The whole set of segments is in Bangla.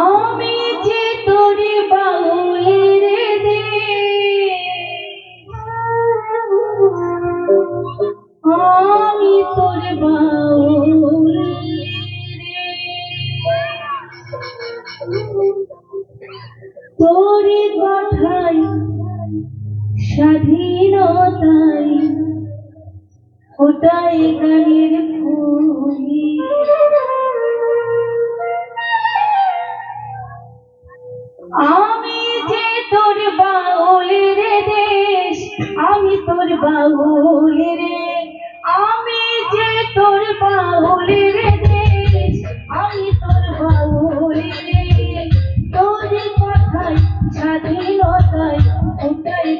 আমি যে তোরে বাউলের আমি তোর বাউল তোরে কথাই স্বাধীনতাই ওটাই গানের ভূমি বাউল রে, আমি যে তোর বাউল রে আমি তোর বাউল রে তোর কথায় স্বাধীনতায় ওটাই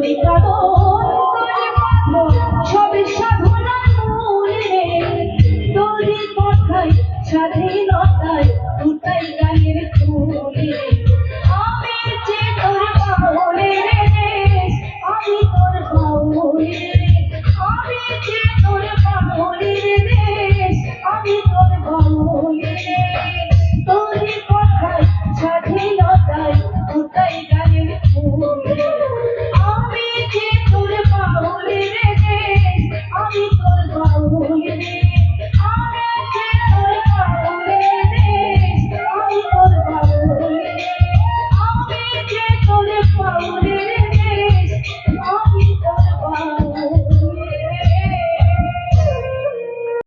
publicador.